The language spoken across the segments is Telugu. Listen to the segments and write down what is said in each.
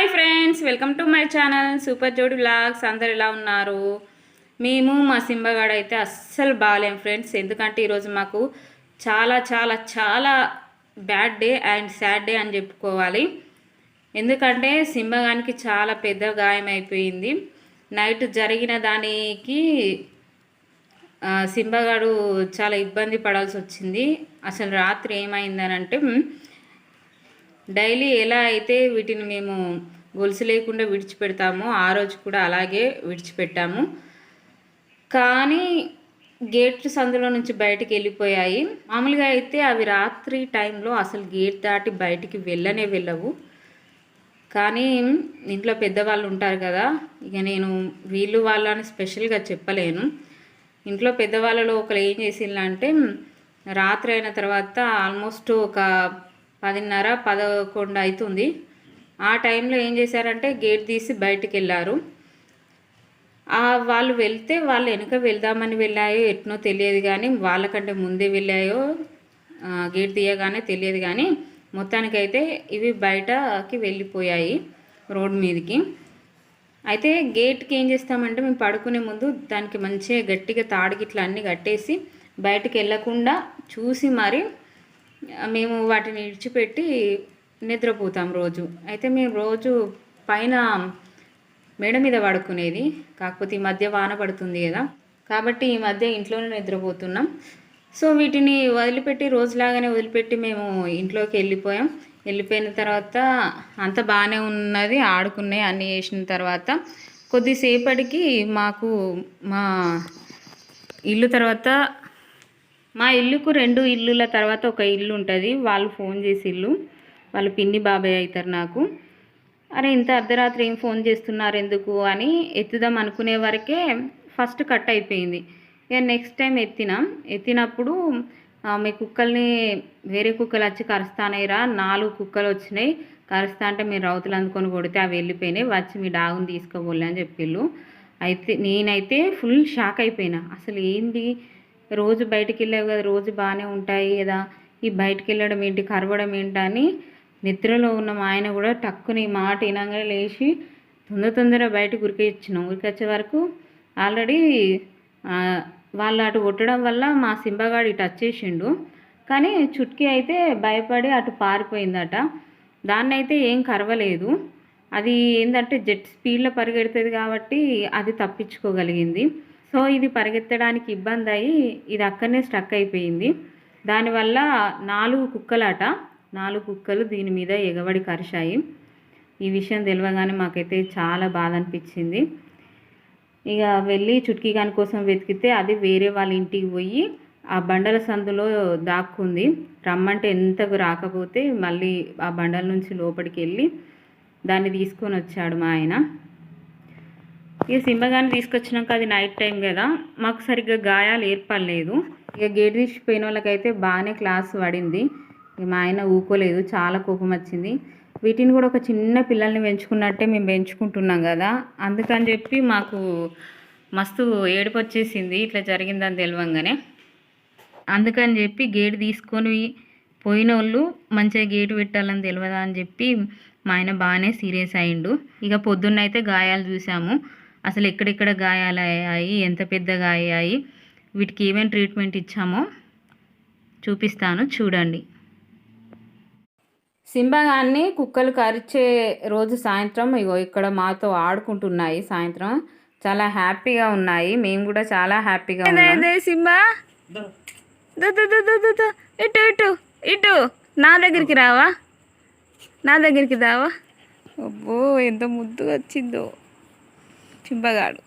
Hi friends welcome to my channel super Jodi blogs అందరు ఎలా ఉన్నారు? మేము మా సింబగాడు అయితే అస్సలు బాగాలేం ఫ్రెండ్స్. ఎందుకంటే ఈరోజు మాకు చాలా చాలా చాలా bad day and sad day అని చెప్పుకోవాలి. ఎందుకంటే సింబగానికి చాలా పెద్ద గాయం అయిపోయింది. నైట్ జరిగిన దానికి సింబగాడు చాలా ఇబ్బంది పడాల్సి వచ్చింది. అసలు రాత్రి ఏమైందనంటే డైలీ ఎలా అయితే వీటిని మేము గొలుసు లేకుండా విడిచిపెడతామో ఆ రోజు కూడా అలాగే విడిచిపెట్టాము. కానీ గేట్ సందులో నుంచి బయటికి వెళ్ళిపోయాయి. మామూలుగా అయితే అవి రాత్రి టైంలో అసలు గేట్ దాటి బయటికి వెళ్ళనే వెళ్ళవు. కానీ ఇంట్లో పెద్దవాళ్ళు ఉంటారు కదా ఇక నేను వీళ్ళు వాళ్ళని స్పెషల్గా చెప్పలేను. ఇంట్లో పెద్దవాళ్ళలో ఒకరు ఏం చేసిందంటే రాత్రి అయిన తర్వాత ఆల్మోస్ట్ ఒక పదిన్నర పదకొండు అవుతుంది ఆ టైంలో ఏం చేశారంటే గేట్ తీసి బయటికి వెళ్ళారు వాళ్ళు వెళ్తే వాళ్ళు వెనుక వెళ్దామని వెళ్ళాయో ఎట్నో తెలియదు కానీ వాళ్ళకంటే ముందే వెళ్ళాయో గేట్ తీయగానే తెలియదు కానీ మొత్తానికైతే ఇవి బయటకి వెళ్ళిపోయాయి రోడ్ మీదకి. అయితే గేట్కి ఏం చేస్తామంటే మేము పడుకునే ముందు దానికి మంచిగా గట్టిగా తాడుగిట్లా అన్నీ కట్టేసి బయటకు వెళ్ళకుండా చూసి మరి మేము వాటిని ఇడిచిపెట్టి నిద్రపోతాం రోజు. అయితే మేము రోజు పైన మేడ మీద పడుకునేది. కాకపోతే ఈ మధ్య వాన పడుతుంది కదా. కాబట్టి ఈ మధ్య ఇంట్లోనే నిద్రపోతున్నాం. సో వీటిని వదిలిపెట్టి రోజులాగానే వదిలిపెట్టి మేము ఇంట్లోకి వెళ్ళిపోయాం. వెళ్ళిపోయిన తర్వాత అంత బాగానే ఉన్నది. ఆడుకున్నాయి అన్నీ చేసిన తర్వాత కొద్దిసేపటికి మాకు మా ఇల్లు తర్వాత మా ఇల్లుకు రెండు ఇల్లుల తర్వాత ఒక ఇల్లు ఉంటుంది. వాళ్ళు ఫోన్ చేసి ఇల్లు వాళ్ళు పిన్ని బాబాయ్ అవుతారు నాకు. అరే ఇంత అర్ధరాత్రి ఏం ఫోన్ చేస్తున్నారు ఎందుకు? అని ఎత్తుదాం అనుకునే వరకే ఫస్ట్ కట్ అయిపోయింది. ఇక నెక్స్ట్ టైం ఎత్తినాం. ఎత్తినప్పుడు మీ కుక్కల్ని వేరే కుక్కలు వచ్చి కరుస్తానేరా. నాలుగు కుక్కలు వచ్చినాయి. కరుస్తా అంటే మీరు రౌతులు అందుకొని కొడితే అవి వెళ్ళిపోయినాయి. వచ్చి మీ డాగుని తీసుకోబోలే అని చెప్పిళ్ళు. అయితే నేనైతే ఫుల్ షాక్ అయిపోయినా. అసలు ఏంది? రోజు బయటికి వెళ్ళావు కదా రోజు బాగానే ఉంటాయి కదా. ఈ బయటికి వెళ్ళడం ఏంటి కరవడం ఏంటని నిద్రలో ఉన్న మా ఆయన కూడా టక్కుని మాట వినంగానే లేచి తొందర తొందర బయటకు ఉరికొచ్చినాం ఉరికొచ్చే వరకు ఆల్రెడీ వాళ్ళు అటు కొట్టడం వల్ల మా సింబగాడు ఇటు వచ్చేసిండు. కానీ చుట్కీ అయితే భయపడి అటు పారిపోయిందట. దాన్ని అయితే ఏం కరవలేదు. అది ఏంటంటే జెట్ స్పీడ్లో పరిగెడుతుంది కాబట్టి అది తప్పించుకోగలిగింది. సో ఇది పరిగెత్తడానికి ఇబ్బంది అయ్యి ఇది అక్కడనే స్టక్ అయిపోయింది. దానివల్ల నాలుగు కుక్కలాట. నాలుగు కుక్కలు దీని మీద ఎగబడి కరిశాయి. ఈ విషయం తెలియగానే మాకైతే చాలా బాధ అనిపించింది ఇక వెళ్ళి చుట్కీ గాని కోసం వెతికితే అది వేరే వాళ్ళ ఇంటికి పోయి ఆ బండల సందులో దాక్కుంది. రమ్మంటే ఎంతకు రాకపోతే మళ్ళీ ఆ బండల నుంచి లోపలికి వెళ్ళి దాన్ని తీసుకొని వచ్చాడు మా ఆయన. ఇక సింబగాన్ని తీసుకొచ్చినాక అది నైట్ టైం కదా మాకు సరిగ్గా గాయాలు ఏర్పడలేదు. ఇక గేట్ తీసిపోయిన వాళ్ళకైతే బాగానే క్లాస్ పడింది. మా ఆయన ఊకోలేదు చాలా కోపం వచ్చింది. వీటిని కూడా ఒక చిన్న పిల్లల్ని పెంచుకున్నట్టే మేము పెంచుకుంటున్నాం కదా. అందుకని చెప్పి మాకు మస్తు ఏడుపు వచ్చేసింది ఇట్లా జరిగిందని తెలియంగానే అందుకని చెప్పి గేట్ తీసుకొని పోయిన వాళ్ళు మంచిగా గేటు పెట్టాలని తెలియదా అని చెప్పి మా ఆయన బాగానే సీరియస్ అయిండు. ఇక పొద్దున్నైతే గాయాలు చూసాము. అసలు ఎక్కడెక్కడ గాయాలు అయ్యాయి ఎంత పెద్దగా అయ్యాయి వీటికి ఏమేమి ట్రీట్మెంట్ ఇచ్చామో చూపిస్తాను చూడండి. సింబగాన్ని కుక్కలు కరిచే రోజు సాయంత్రం ఇగో ఇక్కడ మాతో ఆడుకుంటున్నాయి సాయంత్రం. చాలా హ్యాపీగా ఉన్నాయి. మేము కూడా చాలా హ్యాపీగా సింబా. ఇటు ఇటు ఇటు. నా దగ్గరికి రావా? నా దగ్గరికి రావా? అబ్బో ఎంత ముద్దుగా వచ్చిందో. చింపగాడు.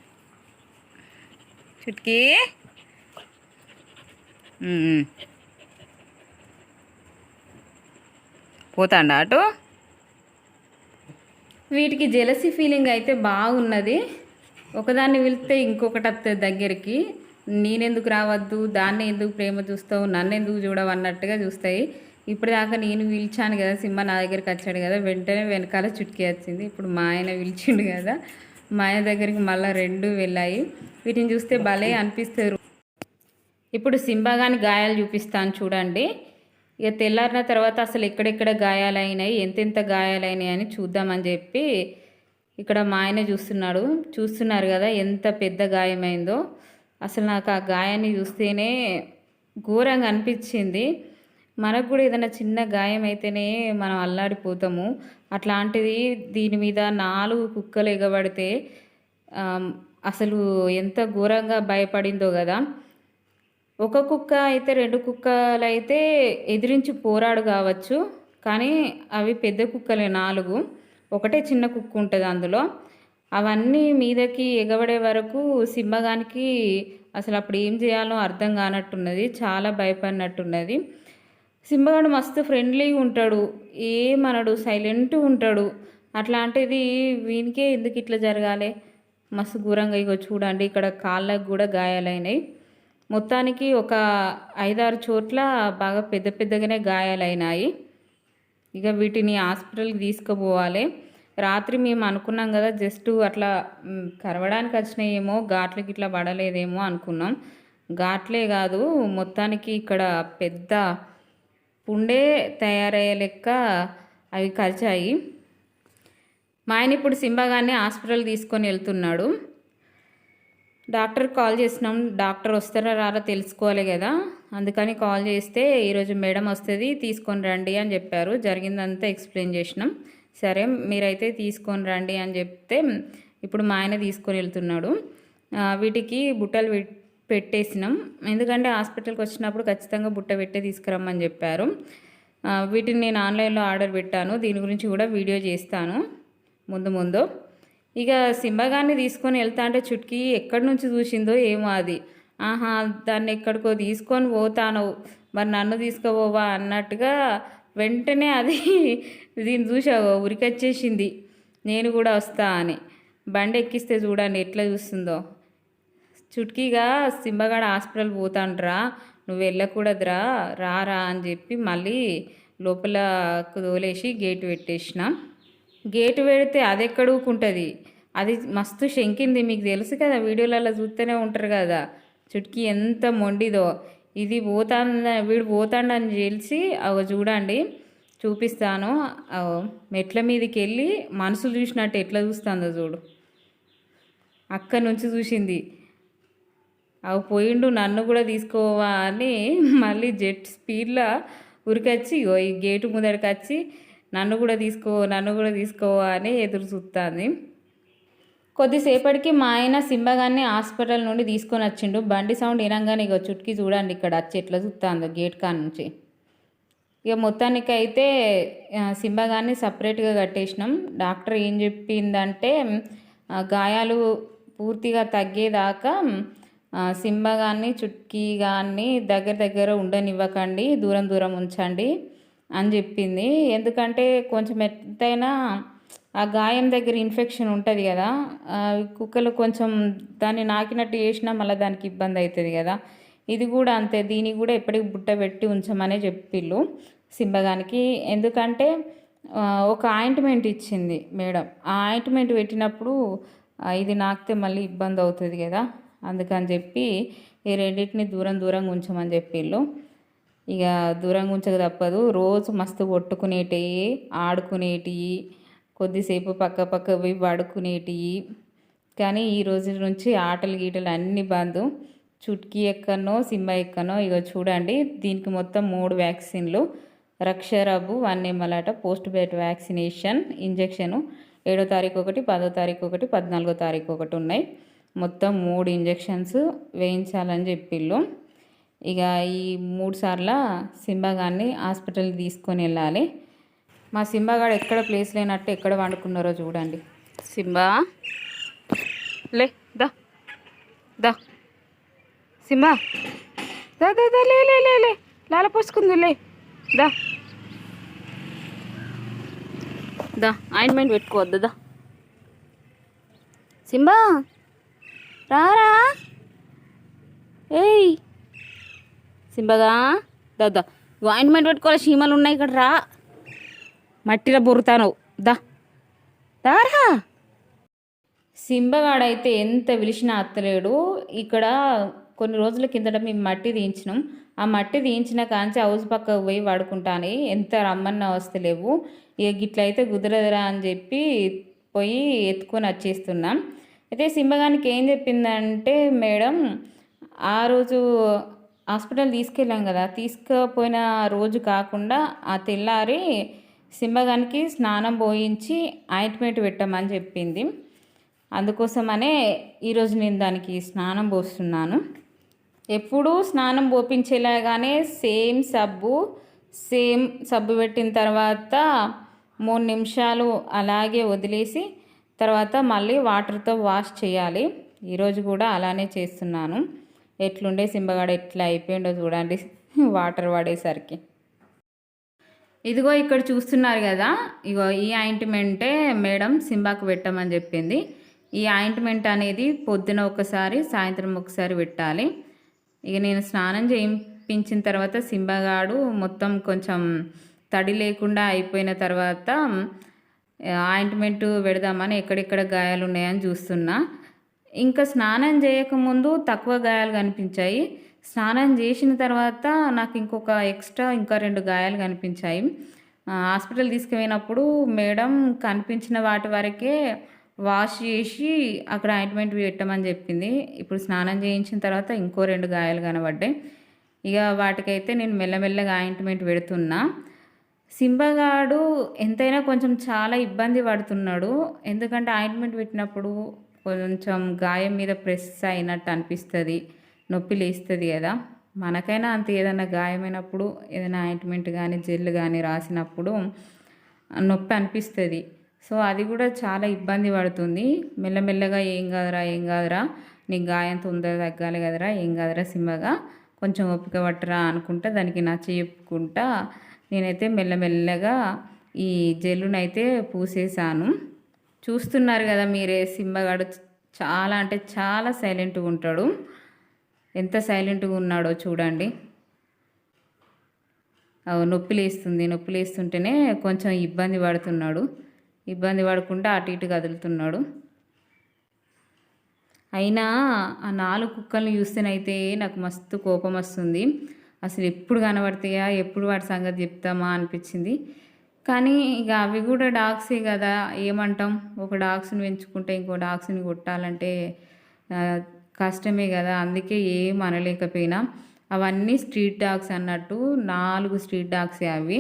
చుట్కీ. పోతాండా అటు? వీటికి జెలసీ ఫీలింగ్ అయితే బాగున్నది. ఒకదాన్ని వెళ్తే ఇంకొకటి వస్తుంది దగ్గరికి. నేనెందుకు రావద్దు? దాన్ని ఎందుకు ప్రేమ చూస్తావు? నన్ను ఎందుకు చూడవు? అన్నట్టుగా చూస్తాయి. ఇప్పటిదాకా నేను పిలిచాను కదా సింహ నా దగ్గరికి వచ్చాడు కదా వెంటనే వెనకాల చుట్కీ వచ్చింది. ఇప్పుడు మా ఆయన పిలిచిండు కదా. మా ఆయన దగ్గరికి మళ్ళీ రెండు వెళ్ళాయి. వీటిని చూస్తే భలే అనిపిస్తారు. ఇప్పుడు సింబాగాని గాయాలు చూపిస్తాను చూడండి. ఇక తెల్లారిన తర్వాత అసలు ఎక్కడెక్కడ గాయాలైనాయి ఎంతెంత గాయాలైనాయి అని చూద్దామని చెప్పి ఇక్కడ మా ఆయన చూస్తున్నాడు. చూస్తున్నారు కదా ఎంత పెద్ద గాయమైందో. అసలు నాకు ఆ గాయాన్ని చూస్తేనే ఘోరంగా అనిపించింది. మనకు కూడా ఏదైనా చిన్న గాయం అయితేనే మనం అల్లాడిపోతాము. అట్లాంటిది దీని మీద నాలుగు కుక్కలు ఎగబడితే అసలు ఎంత ఘోరంగా భయపడిందో కదా. ఒక కుక్క అయితే రెండు కుక్కలు అయితే ఎదిరించి పోరాడు కావచ్చు కానీ అవి పెద్ద కుక్కలే నాలుగు. ఒకటే చిన్న కుక్క ఉంటుంది అందులో. అవన్నీ మీదకి ఎగబడే వరకు సింహగానికి అసలు అప్పుడు ఏం చేయాలో అర్థం కానట్టున్నది చాలా భయపడినట్టున్నది. సింహగాడు మస్తు ఫ్రెండ్లీగా ఉంటాడు. ఏమనడు? సైలెంట్ ఉంటాడు. అట్లాంటిది వీనికే ఎందుకు ఇట్లా జరగాలి? మస్తు ఘోరంగా ఇగో చూడండి ఇక్కడ కాళ్ళకు కూడా గాయాలైనాయి. మొత్తానికి ఒక ఐదారు చోట్ల బాగా పెద్ద పెద్దగానే గాయాలైనాయి. ఇక వీటిని హాస్పిటల్కి తీసుకుపోవాలి. రాత్రి మేము అనుకున్నాం కదా జస్ట్ అట్లా కరవడానికి వచ్చినాయేమో ఘాట్లకి ఇట్లా పడలేదేమో అనుకున్నాం. ఘాట్లే కాదు మొత్తానికి ఇక్కడ పెద్ద పుండే తయారయ్యే లెక్క అవి కరిచాయి. మా ఆయన ఇప్పుడు సింబాగాన్ని హాస్పిటల్ తీసుకొని వెళ్తున్నాడు. డాక్టర్ కాల్ చేసినాం. డాక్టర్ వస్తారా రారా తెలుసుకోవాలి కదా. అందుకని కాల్ చేస్తే ఈరోజు మేడం వస్తుంది తీసుకొని రండి అని చెప్పారు. జరిగిందంతా ఎక్స్ప్లెయిన్ చేసినాం. సరే మీరైతే తీసుకొని రండి అని చెప్తే ఇప్పుడు మా ఆయన తీసుకొని వెళ్తున్నాడు. వీటికి బుట్టలు పెట్టేసినాం. ఎందుకంటే హాస్పిటల్కి వచ్చినప్పుడు ఖచ్చితంగా బుట్ట పెట్టే తీసుకురమ్మని చెప్పారు. వీటిని నేను ఆన్లైన్లో ఆర్డర్ పెట్టాను. దీని గురించి కూడా వీడియో చేస్తాను ముందు ముందు. ఇక సింబగాన్ని తీసుకొని వెళ్తా అంటే చుట్కీ ఎక్కడి నుంచి చూసిందో ఏమో అది. ఆహా దాన్ని ఎక్కడికో తీసుకొని పోతాను. మరి నన్ను తీసుకుపోవా అన్నట్టుగా వెంటనే అది దీన్ని చూసావు ఉరికొచ్చేసింది నేను కూడా వస్తా అని. బండి ఎక్కిస్తే చూడండి ఎట్లా చూస్తుందో. చుట్కీగా సింబగాడ హాస్పిటల్ పోతాండ్రా నువ్వు వెళ్ళకూడదురా రారా అని చెప్పి మళ్ళీ లోపల తోలేసి గేట్ పెట్టేసిన. గేట్ పెడితే అది ఎక్కడుకుంటుంది అది మస్తు శంకింది మీకు తెలుసు కదా వీడియోలలో చూస్తూనే ఉంటారు కదా చుట్కీ ఎంత మొండిదో. ఇది పోతా వీడు పోతాడని తెలిసి అవ చూడండి చూపిస్తాను మెట్ల మీదకి వెళ్ళి మనసు చూసినట్టు ఎట్లా చూస్తుందో చూడు. అక్కడి నుంచి చూసింది. అవి పోయిండు నన్ను కూడా తీసుకోవా అని మళ్ళీ జెట్ స్పీడ్లో ఉరికొచ్చి ఇగో ఈ గేటు ముందరికి వచ్చి నన్ను కూడా తీసుకో నన్ను కూడా తీసుకోవా అని ఎదురు చూస్తుంది కొద్దిసేపటికి మా ఆయన సింబగాన్ని హాస్పిటల్ నుండి తీసుకొని వచ్చిండు. బండి సౌండ్ వినంగానే ఇక చుట్టుకి చూడండి ఇక్కడ వచ్చి ఎట్లా చూస్తుందో గేట్ కాడ నుంచి. ఇక మొత్తానికి అయితే సింబగాన్ని సపరేట్గా కట్టేసినాం. డాక్టర్ ఏం చెప్పిందంటే గాయాలు పూర్తిగా తగ్గేదాకా సింబ కానీ చుట్కీ కానీ దగ్గర దగ్గర ఉండనివ్వకండి దూరం దూరం ఉంచండి అని చెప్పింది. ఎందుకంటే కొంచెం ఎంతైనా ఆ గాయం దగ్గర ఇన్ఫెక్షన్ ఉంటుంది కదా కుక్కలు కొంచెం దాన్ని నాకినట్టు చేసినా మళ్ళీ దానికి ఇబ్బంది అవుతుంది కదా. ఇది కూడా అంతే దీనికి కూడా ఎప్పటికి బుట్ట పెట్టి ఉంచమనే చెప్పిళ్ళు సింబగానికి ఎందుకంటే ఒక ఆయింట్మెంట్ ఇచ్చింది మేడం. ఆ ఆయింట్మెంట్ పెట్టినప్పుడు ఇది నాకితే మళ్ళీ ఇబ్బంది అవుతుంది కదా. అందుకని చెప్పి ఈ రెండింటిని దూరం దూరంగా ఉంచమని చెప్పిళ్ళు. ఇక దూరంగా ఉంచక తప్పదు. రోజు మస్తు కొట్టుకునేటివి ఆడుకునేటివి కొద్దిసేపు పక్క పక్క పోయి పడుకునేటివి కానీ ఈ రోజు నుంచి ఆటలు గీటలు అన్నీ బంద్. చుట్కీ ఎక్కనో సింబ ఎక్కనో ఇక చూడండి దీనికి మొత్తం మూడు వ్యాక్సిన్లు. రక్షరబు one ml post bite vaccination injection ఏడో తారీఖు ఒకటి పదో తారీఖు ఒకటి పద్నాలుగో తారీఖు ఒకటి ఉన్నాయి. మొత్తం మూడు ఇంజెక్షన్స్ వేయించాలని చెప్పిళ్ళు. ఇక ఈ మూడు సార్ల సింబాగాన్ని హాస్పిటల్కి తీసుకొని వెళ్ళాలి. మా సింబాగాడు ఎక్కడ ప్లేస్ లేనట్టు ఎక్కడ వండుకున్నారో చూడండి. సింబా? లే దా దా. సింబా? దా దా దా లే లే లే లే. లాల పోసుకుంది లే. దా. దా ఆయింట్మెంట్ పెట్టుకోవద్దు దా. సింబా? రారా? ఏయ్. సింబగా దా ఆయింట్మెంట్ పెట్టుకోవాలి చీమలు ఉన్నాయి ఇక్కడ రా. మట్టిలో బొరుతాను. దా. దారా. సింబగాడైతే ఎంత పిలిచినా అత్తలేడు. ఇక్కడ కొన్ని రోజుల కిందట మేము మట్టి తీయించినాం. ఆ మట్టి తీయించిన కాంచి హౌస్ పక్కకు పోయి పడుకుంటాను ఎంత రమ్మన్నా వస్తలేవు. ఇక గిట్లయితే కుదరదురా అని చెప్పి పోయి ఎత్తుకొని వచ్చేస్తున్నాం. అయితే సింబగానికి ఏం చెప్పిందంటే మేడం ఆ రోజు హాస్పిటల్ తీసుకెళ్ళాం కదా తీసుకుపోయిన రోజు కాకుండా ఆ తెల్లారి సింబగానికి స్నానం పోయించి ఆయింట్మెంట్ పెట్టమని చెప్పింది. అందుకోసమనే ఈరోజు నేను దానికి స్నానం పోస్తున్నాను. ఎప్పుడూ స్నానం పోపించేలాగానే సేమ్ సబ్బు సేమ్ సబ్బు పెట్టిన తర్వాత మూడు నిమిషాలు అలాగే వదిలేసి తర్వాత మళ్ళీ వాటర్తో వాష్ చేయాలి. ఈరోజు కూడా అలానే చేస్తున్నాను. ఎట్లుండే సింబగాడ ఎట్లా అయిపోయిండో చూడండి. వాటర్ పడేసరికి ఇదిగో ఇక్కడ చూస్తున్నారు కదా. ఇగో ఈ ఆయింట్మెంటే మేడం సింబాకు పెట్టమని చెప్పింది. ఈ ఆయింట్మెంట్ అనేది పొద్దున ఒకసారి సాయంత్రం ఒకసారి పెట్టాలి. ఇక నేను స్నానం చేయించిన తర్వాత సింబగాడు మొత్తం కొంచెం తడి లేకుండా అయిపోయిన తర్వాత ఆయింట్మెంట్ పెడదామని ఎక్కడెక్కడ గాయాలు ఉన్నాయని చూస్తున్నా. ఇంకా స్నానం చేయకముందు తక్కువ గాయాలు కనిపించాయి. స్నానం చేసిన తర్వాత నాకు ఇంకొక ఎక్స్ట్రా ఇంకా రెండు గాయాలు కనిపించాయి. హాస్పిటల్ తీసుకుపోయినప్పుడు మేడం కనిపించిన వాటి వరకే వాష్ చేసి అక్కడ ఆయింట్మెంట్ పెట్టమని చెప్పింది. ఇప్పుడు స్నానం చేయించిన తర్వాత ఇంకో రెండు గాయాలు కనబడ్డాయి. ఇక వాటికైతే నేను మెల్లమెల్లగా ఆయింట్మెంట్ పెడుతున్నా. సింబగాడు ఎంతైనా కొంచెం చాలా ఇబ్బంది పడుతున్నాడు. ఎందుకంటే ఆయింట్మెంట్ పెట్టినప్పుడు కొంచెం గాయం మీద ప్రెస్ అయినట్టు అనిపిస్తుంది. నొప్పి లేస్తుంది కదా. మనకైనా అంత ఏదైనా గాయమైనప్పుడు ఏదైనా ఆయింట్మెంట్ కానీ జెల్ కానీ రాసినప్పుడు నొప్పి అనిపిస్తుంది. సో అది కూడా చాలా ఇబ్బంది పడుతుంది. మెల్లమెల్లగా ఏం కాదురా ఏం కాదురా నీ గాయం తొందర తగ్గాలి కదరా ఏం కాదురా సింబగా కొంచెం ఓపిక పట్టరా అనుకుంటా దానికి నచ్చ చెప్పుకుంటా నేనైతే మెల్లమెల్లగా ఈ జెల్లునైతే పూసేసాను చూస్తున్నారు కదా మీరే సింబగాడు చాలా అంటే చాలా సైలెంట్గా ఉంటాడు. ఎంత సైలెంట్గా ఉన్నాడో చూడండి. నొప్పి లేస్తుంది. నొప్పి లేస్తుంటేనే కొంచెం ఇబ్బంది పడుతున్నాడు. ఇబ్బంది పడకుండా అటు ఇటు కదులుతున్నాడు. అయినా ఆ నాలుగు కుక్కల్ని చూస్తేనైతే నాకు మస్తు కోపం వస్తుంది. అసలు ఎప్పుడు కనబడతాయా ఎప్పుడు వాటి సంగతి చెప్తామా అనిపించింది. కానీ ఇక అవి కూడా డాగ్సే కదా ఏమంటాం? ఒక డాగ్స్ని పెంచుకుంటే ఇంకో డాగ్స్ని కొట్టాలంటే కష్టమే కదా. అందుకే ఏం అనలేకపోయినా. అవన్నీ స్ట్రీట్ డాగ్స్ అన్నట్టు నాలుగు స్ట్రీట్ డాగ్సే అవి.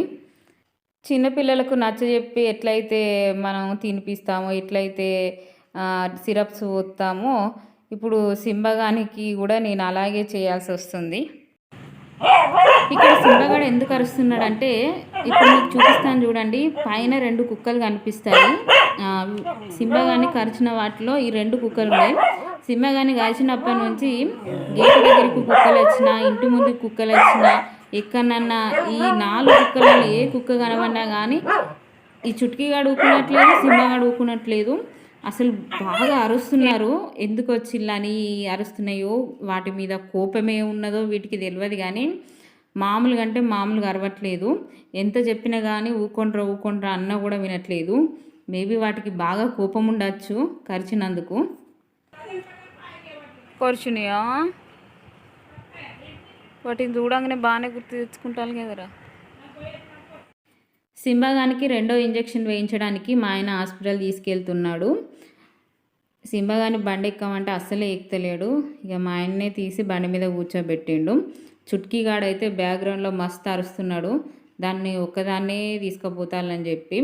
చిన్నపిల్లలకు నచ్చజెప్పి ఎట్లయితే మనం తినిపిస్తామో ఎట్లయితే సిరప్స్ వస్తామో ఇప్పుడు సింబగానికి కూడా నేను అలాగే చేయాల్సి వస్తుంది. ఇక్కడ సింహగాడు ఎందుకు అరుస్తున్నాడంటే ఇప్పుడు మీకు చూపిస్తాను చూడండి పైన రెండు కుక్కలు కనిపిస్తాయి. సింహగాని కరిచిన వాటిలో ఈ రెండు కుక్కలు ఉన్నాయి. సింహగాని కాల్చినప్పటి నుంచి గేటు దగ్గరికి కుక్కలు వచ్చినా ఇంటి ముందు కుక్కలు వచ్చినా ఎక్కడన్నా ఈ నాలుగు కుక్కలలో ఏ కుక్క కనబడినా కానీ ఈ చుట్కీగాడు ఊకున్నట్లేదు సింహగాడు ఊకున్నట్లేదు అసలు బాగా అరుస్తున్నారు. ఎందుకు వచ్చిల్లని అరుస్తున్నాయో వాటి మీద కోపమే ఉన్నదో వీటికి తెలియదు కానీ మామూలుగా అంటే మామూలుగా అరవట్లేదు. ఎంత చెప్పినా కానీ ఊకొండ్రా ఊకొండ్రా అన్న కూడా వినట్లేదు. మేబీ వాటికి బాగా కోపం ఉండొచ్చు కరిచినందుకు. కరిచినాయా వాటిని చూడంగానే బాగానే గుర్తు తెచ్చుకుంటాను కదరా. సింబాగానికి రెండో ఇంజెక్షన్ వేయించడానికి మా ఆయన హాస్పిటల్ తీసుకెళ్తున్నాడు. సింబాగాని బండి ఎక్కమంటే అస్సలే ఎక్కలేడు ఇక మా ఆయన్నే తీసి బండి మీద కూర్చోబెట్టిండు. చుట్కీగాడైతే బ్యాక్గ్రౌండ్లో మస్తు అరుస్తున్నాడు. దాన్ని ఒక్కదాన్నే తీసుకుపోతానని చెప్పి.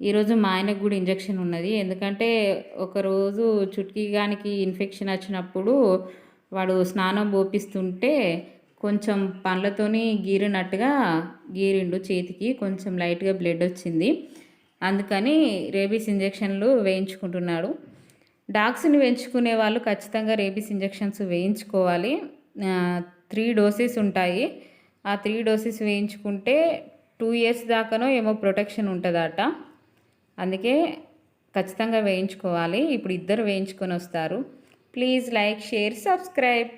ఈరోజు మా ఆయనకు కూడా ఇంజెక్షన్ ఉన్నది. ఎందుకంటే ఒకరోజు చుట్కీగానికి ఇన్ఫెక్షన్ వచ్చినప్పుడు వాడు స్నానం పోపిస్తుంటే కొంచెం పండ్లతోని గీరినట్టుగా గీరిండు చేతికి కొంచెం లైట్గా బ్లడ్ వచ్చింది. అందుకని రేబీస్ ఇంజెక్షన్లు వేయించుకుంటున్నాడు. డాగ్స్ని పెంచుకునే వాళ్ళు ఖచ్చితంగా రేబీస్ ఇంజెక్షన్స్ వేయించుకోవాలి. త్రీ డోసెస్ ఉంటాయి. ఆ త్రీ డోసెస్ వేయించుకుంటే టూ ఇయర్స్ దాకానో ఏమో ప్రొటెక్షన్ ఉంటుందట. అందుకే ఖచ్చితంగా వేయించుకోవాలి. ఇప్పుడు ఇద్దరు వేయించుకొని వస్తారు. Please like share subscribe.